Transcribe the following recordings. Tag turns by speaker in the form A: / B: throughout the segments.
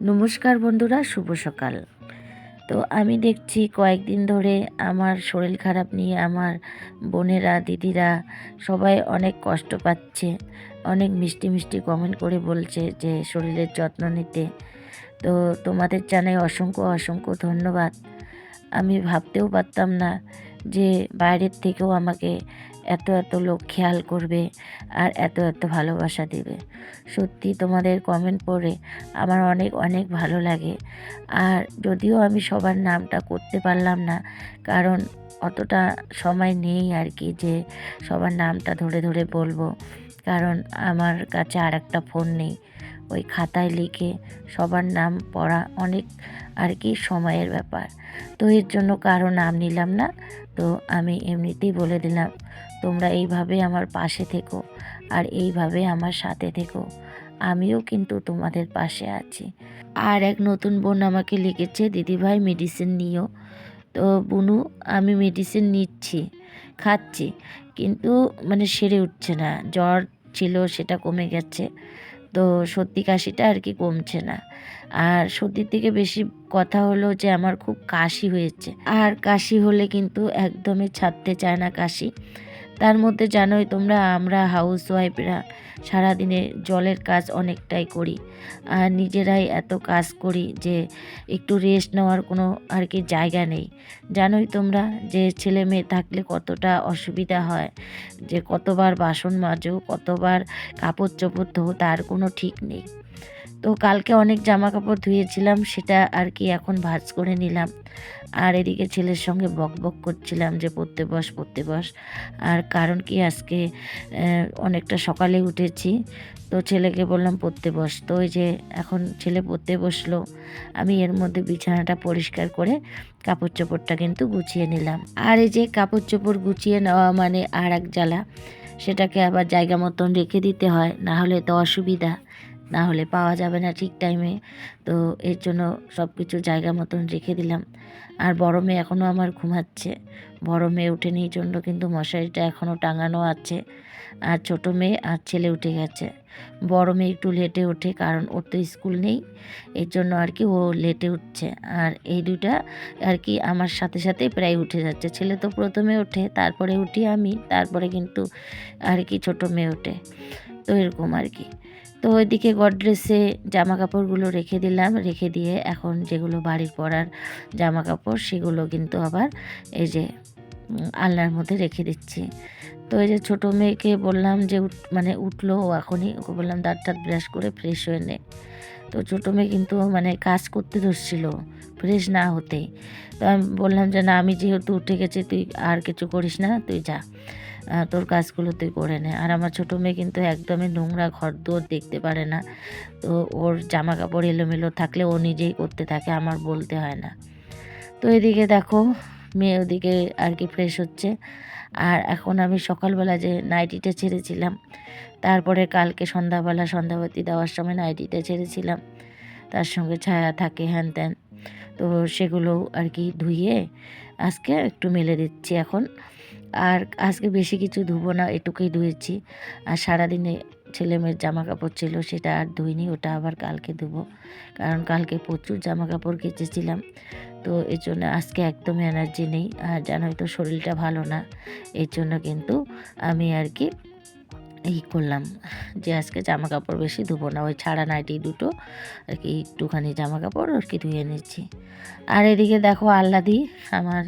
A: নমস্কার বন্ধুরা, শুভ সকাল। তো আমি দেখছি কয়েকদিন ধরে আমার শরীর খারাপ নিয়ে আমার বোনেরা, দিদিরা সবাই অনেক কষ্ট পাচ্ছে, অনেক মিষ্টি মিষ্টি কমেন্ট করে বলছে যে শরীরের যত্ন নিতে। তো তোমাদের জানাই অসংখ্য অসংখ্য ধন্যবাদ। আমি ভাবতেও পারতাম না যে বাইরের থেকেও আমাকে এত এত লোক খেয়াল করবে আর এত এত ভালোবাসা দেবে। সত্যি তোমাদের কমেন্ট পড়ে আমার অনেক অনেক ভালো লাগে। আর যদিও আমি সবার নামটা করতে পারলাম না, কারণ অতটা সময় নেই আর কি যে সবার নামটা ধরে ধরে বলব। কারণ আমার কাছে আর একটা ফোন নেই। ওই খাতায় লিখে সবার নাম পড়া অনেক আর কি সময়ের ব্যাপার। তো এর জন্য কারও নাম নিলাম না, তো আমি এমনিতেই বলে দিলাম তোমরা এইভাবে আমার পাশে থেকো আর এইভাবে আমার সাথে থেকো। আমিও কিন্তু তোমাদের পাশে আছি। আর এক নতুন বোন আমাকে লিখেছে, দিদিভাই মেডিসিন নিও। তো বুনু, আমি মেডিসিন নিচ্ছি, খাচ্ছি, কিন্তু মানে সেরে উঠছে না। জ্বর ছিল, সেটা কমে গেছে। তো সর্দি কাশিটা আর কি কমছে না। আর সর্দির থেকে বেশি কথা হলো যে আমার খুব কাশি হয়েছে। আর কাশি হলে কিন্তু একদমই ছাড়তে চায় না কাশি। তার মধ্যে জানোই তোমরা, আমরা হাউস ওয়াইফরা সারাদিনে জলের কাজ অনেকটাই করি। আর নিজেরাই এত কাজ করি যে একটু রেস্ট নেওয়ার কোনো আর কি জায়গা নেই। জানোই তোমরা যে ছেলে মেয়ে থাকলে কতটা অসুবিধা হয়, যে কতবার বাসন মাজো, কতবার কাপড় চোপড় ধো, তার কোনো ঠিক নেই। তো কালকে অনেক জামা কাপড় ধুয়েছিলাম, সেটা আর কি এখন ভাজ করে নিলাম। আর এদিকে ছেলের সঙ্গে বক বক করছিলাম যে পড়তে বস পড়তে বস। আর কারণ কি, আজকে অনেকটা সকালে উঠেছি, তো ছেলেকে বললাম পড়তে বস। তো ওই যে এখন ছেলে পড়তে বসল, আমি এর মধ্যে বিছানাটা পরিষ্কার করে কাপড় চোপড়টা কিন্তু গুছিয়ে নিলাম। আর এই যে কাপড় চোপড় গুছিয়ে নেওয়া মানে আর এক জ্বালা, সেটাকে আবার জায়গা মতন রেখে দিতে হয়, না হলে তো অসুবিধা। না হলে পাওয়া যাবে না ঠিক টাইমে তো এর জন্য সব কিছু জায়গা মতন রেখে দিলাম। আর বড় মেয়ে এখনও আমার ঘুমাচ্ছে। বড় মেয়ে উঠেনি জন্য কিন্তু মশারিটা এখনও টাঙানো আছে। আর ছোট মেয়ে আর ছেলে উঠে গেছে। বড় মেয়ে একটু লেটে ওঠে কারণ ওর তো স্কুল নেই। এর জন্য আর কি ও লেটে উঠছে। আর এই দুটা আর কি আমার সাথে সাথে প্রায় উঠে যাচ্ছে। ছেলে তো প্রথমে ওঠে, তারপরে উঠি আমি, তারপরে কিন্তু আর কি ছোট মেয়ে ওঠে। তো এরকম আর কি। তো ওইদিকে গডরেসে জামা কাপড়গুলো রেখে দিলাম, রেখে দিয়ে এখন যেগুলো বাড়ির পরার জামা কাপড় সেগুলো কিন্তু আবার এই যে আলনার মধ্যে রেখে দিচ্ছি। তো এই যে ছোটো মেয়েকে বললাম যে মানে উঠল ও এখনই, ওকে বললাম দাঁত টাত ব্রাশ করে ফ্রেশ হয়ে নে। তো ছোটো মেয়ে কিন্তু মানে কাজ করতে ধরছিল, ফ্রেশ না হতে তো আমি বললাম যে না, আমি যেহেতু উঠে গেছি, তুই আর কিছু করিস না, তুই যা। তোর কাজগুলো তুই করে নে। আর আমার ছোটো মেয়ে কিন্তু একদমই নোংরা ঘর দোর দেখতে পারে না। তো ওর জামা কাপড় এলোমেলো থাকলে ও নিজেই করতে থাকে, আমার বলতে হয় না। তো এদিকে দেখো, মেয়ে ওদিকে আর কি ফ্রেশ হচ্ছে। আর এখন আমি সকালবেলা যে নাইটিটা ছেড়েছিলাম, তারপরে কালকে সন্ধ্যাবেলা সন্ধ্যাবাতি দেওয়ার সময় নাইটিটা ছেড়েছিলাম। তার সঙ্গে ছায়া থাকে হ্যান ত্যান। তো সেগুলো আর কি ধুইয়ে আজকে একটু মেলে দিচ্ছি এখন। আর আজকে বেশি কিছু ধুবো না, এটুকুই ধুয়েছি। আর সারাদিনে ছেলে মেয়ের জামা কাপড় ছিল, সেটা আর ধুইনি, ওটা আবার কালকে ধুবো। কারণ কালকে প্রচুর জামা কাপড় কেচেছিলাম, তো এর জন্য আজকে একদম এনার্জি নেই। আর জানোই তো শরীরটা ভালো না, এর জন্য কিন্তু আমি আর কি এই করলাম। যে আজকে জামা কাপড় বেশি ধুবো না, ওই ছাড়া নাইটি দুটো আর কি, একটুখানি জামা কাপড় আর কি ধুয়ে নিচ্ছি। আর এদিকে দেখো আল্লাদি আমার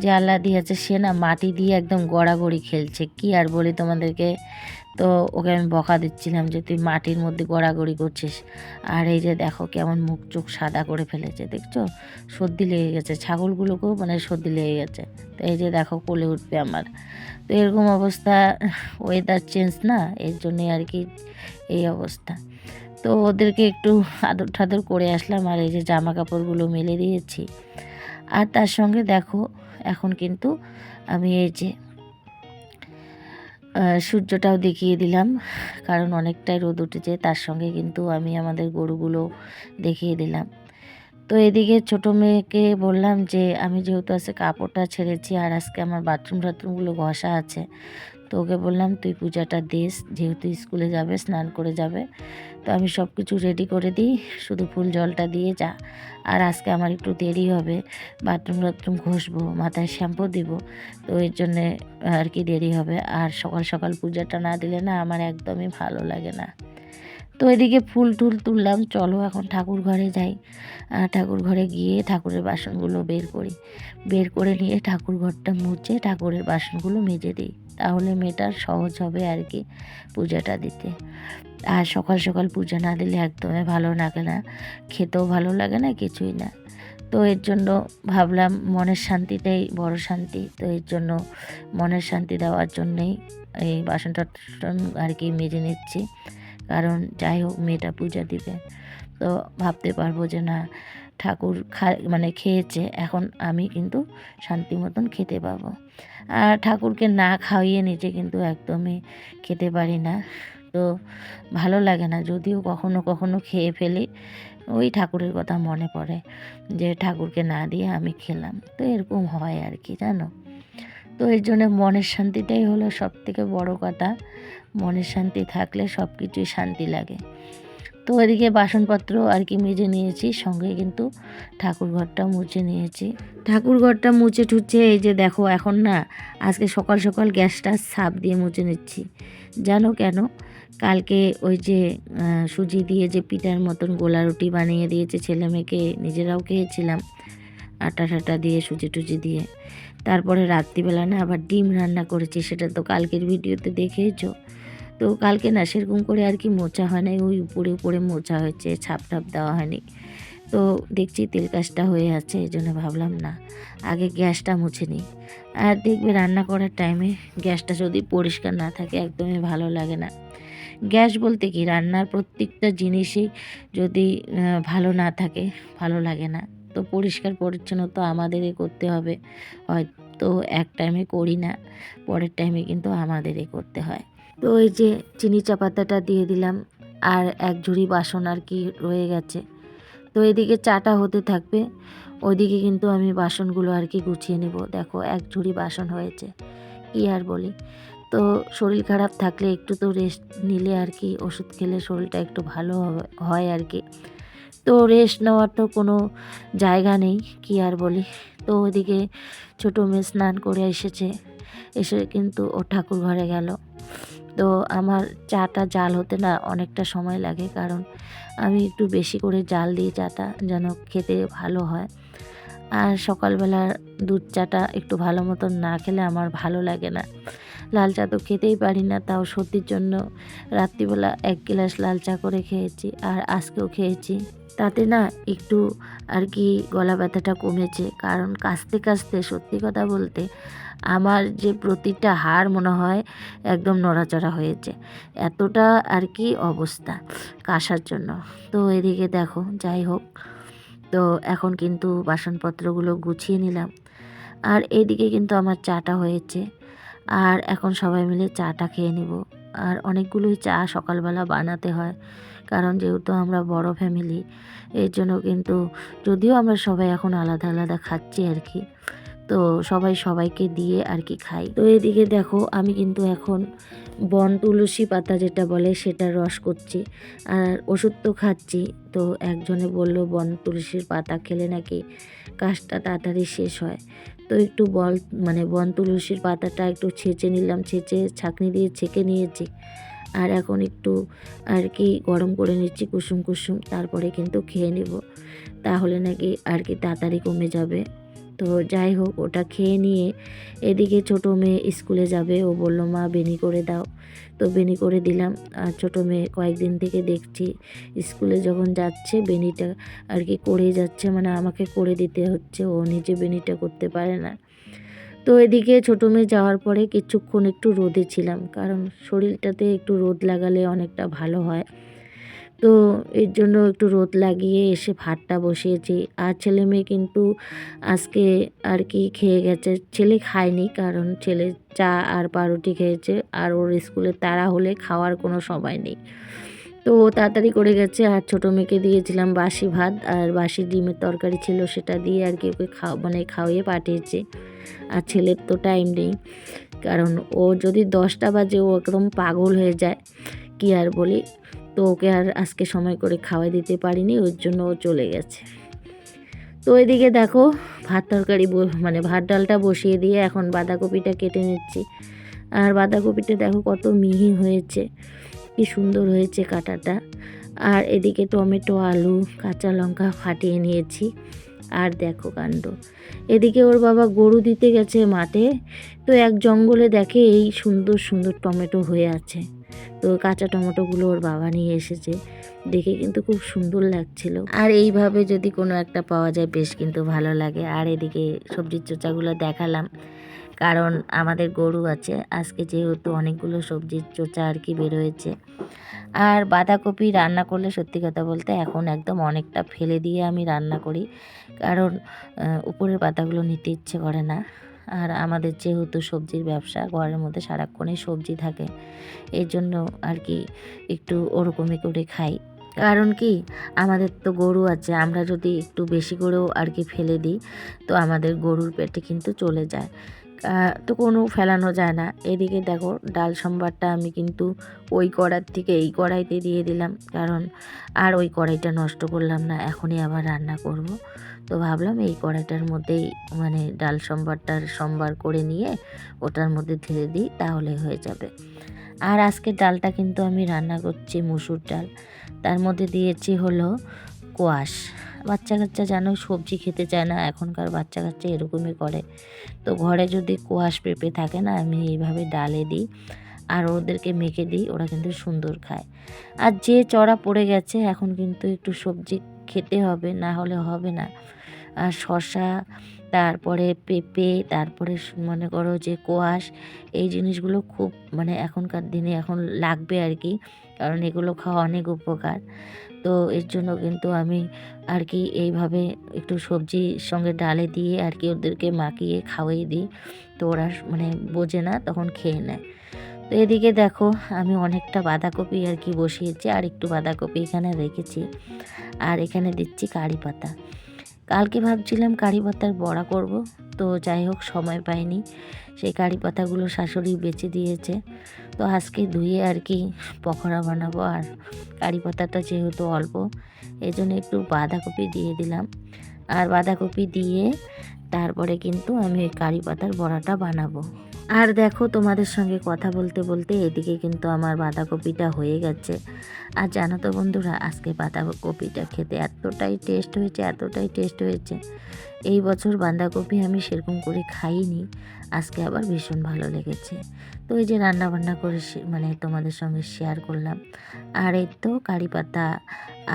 A: যে আল্লাদি আছে, সে না মাটি দিয়ে একদম গড়াগড়ি খেলছে। কি আর বলি তোমাদেরকে? তো ওকে আমি বকা দিচ্ছিলাম যে, তুই মাটির মধ্যে গড়াগড়ি করছিস। আর এই যে দেখো কেমন মুখ চোখ সাদা করে ফেলেছে, দেখছ? সর্দি লেগে গেছে, ছাগলগুলোকেও মানে সর্দি লেগে গেছে। তো এই যে দেখো কোলে উঠবে আমার। তো এরকম অবস্থা ওয়েদার চেঞ্জ না, এর জন্যে আর কি এই অবস্থা। তো ওদেরকে একটু আদর ঠাদর করে আসলাম আর এই যে জামা কাপড়গুলো মেলে দিয়েছি। আর তার সঙ্গে দেখো, এখন কিন্তু আমি এই যে সূর্যটাও দেখিয়ে দিলাম, কারণ অনেকটাই রোদ উঠেছে, তার সঙ্গে কিন্তু আমি আমাদের গরুগুলো দেখিয়ে দিলাম। তো এদিকে ছোটো মেয়েকে বললাম যে, আমি যেহেতু আজকে কাপড়টা ছেড়েছি আর আজকে আমার বাথরুম টাথরুমগুলো ঘষা আছে তো ওকে বললাম, তুই পূজাটা দিস, যেহেতু স্কুলে যাবে, স্নান করে যাবে। তো আমি সব কিছু রেডি করে দিই, শুধু ফুল জলটা দিয়ে যা। আর আজকে আমার একটু দেরি হবে বাথরুম টাথরুম ঘষবো, মাথায় শ্যাম্পু দিব। তো এর জন্যে আর কি দেরি হবে? আর সকাল সকাল পূজাটা না দিলে না আমার একদমই ভালো লাগে না। তো এদিকে ফুল টুল তুললাম, চলো এখন ঠাকুর ঘরে যাই। আর ঠাকুর ঘরে গিয়ে ঠাকুরের বাসনগুলো বের করি। বের করে নিয়ে ঠাকুর ঘরটা মুছে ঠাকুরের বাসনগুলো মেজে দিই। তাহলে মেয়েটার সহজ হবে আর কি পূজাটা দিতে। আর সকাল সকাল পূজা না দিলে একদমই ভালো লাগে না। খেতেও ভালো লাগে না, কিছুই না। তো এর জন্য ভাবলাম মনের শান্তিটাই বড় শান্তি। তো এর জন্য মনের শান্তি দেওয়ার জন্যেই এই বাসন টাসন আর কি মেজে নিচ্ছি। কারণ যাই হোক, মেয়েটা পূজা দিবে। তো ভাবতে পারব যে না ঠাকুর খা মানে খেয়েছে, এখন আমি কিন্তু শান্তি মতন খেতে পাবো। আর ঠাকুরকে না খাইয়ে নিজে কিন্তু একদমই খেতে পারি না। তো ভালো লাগে না, যদিও কখনো কখনো খেয়ে ফেলি, ওই ঠাকুরের কথা মনে পড়ে যে ঠাকুরকে না দিয়ে আমি খেলাম। তো এরকম হয় আর কি, জানো? তো এর জন্য মনের শান্তিটাই হলো সব থেকে বড়ো কথা। মনের শান্তি থাকলে সব কিছুই শান্তি লাগে। তো ওইদিকে বাসনপত্র আর কি মেজে নিয়েছি, সঙ্গে কিন্তু ঠাকুর ঘরটা মুছে নিয়েছি। ঠাকুর ঘরটা মুছে টুচ্ছে এই যে দেখো এখন না, আজকে সকাল সকাল গ্যাসটা সাপ দিয়ে মুছে নিচ্ছি। জানো কেন? কালকে ওই যে সুজি দিয়ে যে পিঠার মতন গোলা রুটি বানিয়ে দিয়েছে ছেলে মেয়েকে, নিজেরাও খেয়েছিলাম। আটা টাটা দিয়ে, সুজি টুজি দিয়ে। তারপরে রাত্রিবেলা না আবার ডিম রান্না করেছি, সেটা তো কালকের ভিডিওতে দেখেইছো। তো কালকে না সেরকম করে আর কি মোচা হয় নাই। ওই উপরে উপরে মোচা হয়েছে, ছাপ টাপ দেওয়া হয়নি। তো দেখছি তেল কাজটা হয়ে আছে এই জন্য ভাবলাম না, আগে গ্যাসটা মুছে নিই। আর দেখবে রান্না করার টাইমে গ্যাসটা যদি পরিষ্কার না থাকে, একদমই ভালো লাগে না। গ্যাস বলতে কি, রান্নার প্রত্যেকটা জিনিসই যদি ভালো না থাকে, ভালো লাগে না। তো পরিষ্কার পরিচ্ছন্ন তো আমাদেরই করতে হবে হয়তো এক টাইমে করি না, পরের টাইমে কিন্তু আমাদেরই করতে হয়। তো ওই যে চিনি চা পাতাটা দিয়ে দিলাম আর এক ঝুড়ি বাসন আর কি রয়ে গেছে। তো এদিকে চাটা হতে থাকবে, ওইদিকে কিন্তু আমি বাসনগুলো আর কি গুছিয়ে নেব। দেখো, এক ঝুড়ি বাসন হয়েছে, কী আর বলি। তো শরীর খারাপ থাকলে একটু তো রেস্ট নিলে আর কি, ওষুধ খেলে শরীরটা একটু ভালো হয় আর কি। তো রেস্ট নেওয়ার তো কোনো জায়গা নেই, কি আর বলি। তো ওইদিকে ছোটো মেয়ে স্নান করে এসেছে, এসে কিন্তু ও ঠাকুর ঘরে গেল। তো আমার চাটা জাল হতে না অনেকটা সময় লাগে, কারণ আমি একটু বেশি করে জাল দিই চাটা যেন খেতে ভালো হয়। আর সকালবেলা দুধ চাটা একটু ভালো মতন না খেলে আমার ভালো লাগে না। লাল চা তো খেতেই পারি না, তাও সর্দির জন্য রাত্রিবেলা এক গ্লাস লাল চা করে খেয়েছি আর আজকেও খেয়েছি। তাতে না একটু আর কি গলা ব্যথাটা কমেছে, কারণ কাশতে কাশতে সত্যি কথা বলতে আমার যে প্রতিটা হাড় মনে হয় একদম নড়াচড়া হয়েছে। এতটা আর কি অবস্থা কাশার জন্য। তো এদিকে দেখো, যাই হোক। তো এখন কিন্তু বাসনপত্রগুলো গুছিয়ে নিলাম। আর এদিকে কিন্তু আমার চাটা হয়েছে। আর এখন সবাই মিলে চাটা খেয়ে নিব। আর অনেকগুলোই চা সকালবেলা বানাতে হয়। কারণ যেহেতু আমরা বড় ফ্যামিলি, এর জন্য কিন্তু যদিও আমরা সবাই এখন আলাদা আলাদা খাচ্ছি আর কি। তো সবাই সবাইকে দিয়ে আর কি খাই। তো এদিকে দেখো, আমি কিন্তু এখন বন তুলসী পাতা যেটা বলে সেটা রস করছি আর ওষুধ তো খাচ্ছি। তো একজনে বলল, বন তুলসীর পাতা খেলে নাকি কাশটা তাড়াতাড়ি শেষ হয়? তো একটু বল মানে বন তুলসীর পাতাটা একটু ছেঁচে নিলাম, ছেঁচে ছাঁকনি দিয়ে ছেঁকে নিয়েছি। আর এখন একটু আর কি গরম করে নিচ্ছি, কুসুম কুসুম, তারপরে কিন্তু খেয়ে নেব। তাহলে নাকি আর কি তাড়াতাড়ি কমে যাবে। তো যাই হোক, ওটা খেয়ে নিয়ে এদিকে ছোটো মেয়ে স্কুলে যাবে। ও বলল, মা বেনি করে দাও। তো বেনি করে দিলাম। আর ছোটো মেয়ে কয়েকদিন থেকে দেখছি, স্কুলে যখন যাচ্ছে বেনিটা আর কি করে যাচ্ছে মানে আমাকে করে দিতে হচ্ছে। ও নিজে বেনিটা করতে পারে না। তো এদিকে ছোটো মেয়ে যাওয়ার পরে কিছুক্ষণ একটু রোদে ছিলাম, কারণ শরীরটাতে একটু রোদ লাগালে অনেকটা ভালো হয়। তো এর জন্য একটু রোদ লাগিয়ে এসে ভাতটা বসিয়েছি। আর ছেলে মেয়ে কিন্তু আজকে আর কি খেয়ে গেছে, ছেলে খায়নি কারণ ছেলে চা আর পাউরুটি খেয়েছে আর ওর স্কুলে তাড়া হলে খাওয়ার কোনো সময় নেই। তো ও তাড়াতাড়ি করে গেছে আর ছোটো মেয়েকে দিয়েছিলাম বাসি ভাত আর বাসি ডিমের তরকারি ছিল সেটা দিয়ে আর কি ওকে খাও মানে খাওয়িয়ে পাঠিয়েছে। আর ছেলের তো টাইম নেই কারণ ও যদি দশটা বাজে ও একদম পাগল হয়ে যায়, কি আর বলি? তো ওকে আর আজকে সময় করে খাওয়াই দিতে পারিনি, ওর জন্য ও চলে গেছে। তো এদিকে দেখো, ভাত তরকারি মানে ভাত ডালটা বসিয়ে দিয়ে এখন বাঁধাকপিটা কেটে নিচ্ছি। আর বাঁধাকপিটা দেখো কত মিহি হয়েছে, কি সুন্দর হয়েছে কাটাটা। আর এদিকে টমেটো, আলু, কাঁচা লঙ্কা ফাটিয়ে নিয়েছি। আর দেখো কাণ্ড, এদিকে ওর বাবা গরু দিতে গেছে মাঠে। তো এক জঙ্গলে দেখে এই সুন্দর সুন্দর টমেটো হয়ে আছে। তো কাঁচা টমেটোগুলো ওর বাবা নিয়ে এসেছে। দেখে কিন্তু খুব সুন্দর লাগছিল। আর এইভাবে যদি কোনো একটা পাওয়া যায়, বেশ কিন্তু ভালো লাগে। আর এদিকে সবজির চোচাগুলো দেখালাম। কারণ আমাদের গরু আছে। আজকে যেহেতু অনেকগুলো সবজির চোচা আর কি বেরোয়েছে। আর বাঁধাকপি রান্না করলে সত্যি কথা বলতে এখন একদম অনেকটা ফেলে দিয়ে আমি রান্না করি। কারণ উপরের পাতাগুলো নিতে ইচ্ছে করে না। আর আমাদের যেহেতু সবজির ব্যবসা, ঘরের মধ্যে সারাক্ষণই সবজি থাকে এর জন্য আর কি একটু ওরকমই করে খাই। কারণ কি, আমাদের তো গরু আছে, আমরা যদি একটু বেশি করেও আর কি ফেলে দিই, তো আমাদের গরুর পেটে কিন্তু চলে যায়। তো কোনো ফেলানো যায় না। এদিকে দেখো, ডাল সম্বারটা আমি কিন্তু ওই কড়ার থেকে এই কড়াইতে দিয়ে দিলাম। কারণ আর ওই কড়াইটা নষ্ট করলাম না, এখনই আবার রান্না করব। তো ভাবলাম এই কড়াইটার মধ্যেই মানে ডাল সম্বারটার সম্বার করে নিয়ে ওটার মধ্যে ঢেলে দিই, তাহলে হয়ে যাবে। আর আজকে ডালটা কিন্তু আমি রান্না করছি মুসুর ডাল। তার মধ্যে দিয়েছি হলো কোয়াশ। বাচ্চা কাচ্চা যেন সবজি খেতে চায় না, এখনকার বাচ্চা কাচ্চা এরকমই করে। তো ঘরে যদি কোয়াশ পেঁপে থাকে না, আমি এইভাবে ডালে দিই আর ওদেরকে মেখে দিই, ওরা কিন্তু সুন্দর খায়। আর যে চড়া পড়ে গেছে, এখন কিন্তু একটু সবজি খেতে হবে, না হলে হবে না। আর শশা তারপরে পেঁপে, তারপরে মনে করো যে কোয়াশ, এই জিনিসগুলো খুব মানে এখনকার দিনে এখন লাগবে আর কি, কারণ এগুলো খাওয়া অনেক উপকার। তো এর জন্য কিন্তু আমি আর কি এইভাবে একটু সবজির সঙ্গে ডালে দিয়ে আর কি ওদেরকে মাখিয়ে খাওয়াই দিই। তো ওরা মানে বোঝে না, তখন খেয়ে নেয়। তো এদিকে দেখো, আমি অনেকটা বাঁধাকপি আর কি বসিয়েছি, আর একটু বাঁধাকপি এখানে রেখেছি। আর এখানে দিচ্ছি কারি পাতা। কালকে ভাবছিলাম কারি পাতার বড়া করব, তো যাই হোক সময় পাইনি। সেই কারি পাতাগুলো শাশুড়ি বেছে দিয়েছে। তো আজকে ধুয়ে আর কি পকোড়া বানাবো আর কারি পাতাটা যেহেতু অল্প এই জন্য একটু বাঁধাকপি দিয়ে দিলাম। আর বাঁধাকপি দিয়ে তারপরে কিন্তু আমি ওই কারি পাতার বড়াটা বানাবো। আর দেখো তোমাদের সঙ্গে কথা বলতে বলতে এদিকে কিন্তু আমার বাঁধাকপিটা হয়ে গেছে। আর জানো তো বন্ধুরা, আজকে বাঁধাকপিটা খেতে এতটাই টেস্ট হয়েছে, এতটাই টেস্ট হয়েছে। এই বছর বাঁধাকপি আমি সেরকম করে খাইনি। আজকে আবার ভীষণ ভালো লেগেছে। তো এই যে রান্না বান্না করে মানে তোমাদের সঙ্গে শেয়ার করলাম। আর এই তো কারি পাতা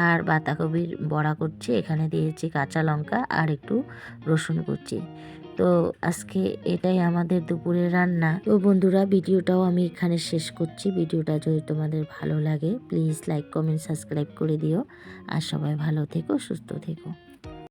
A: আর বাঁধাকপির বড়া করছি, এখানে দিয়েছি কাঁচা লঙ্কা আর একটু রসুন কুচি। তো আজকে এটাই আমাদের দুপুরের রান্না। তো বন্ধুরা, ভিডিওটাও আমি এখানে শেষ করছি। ভিডিওটা যদি তোমাদের ভালো লাগে প্লিজ লাইক কমেন্ট সাবস্ক্রাইব করে দিও। আর সবাই ভালো থেকো, সুস্থ থেকো।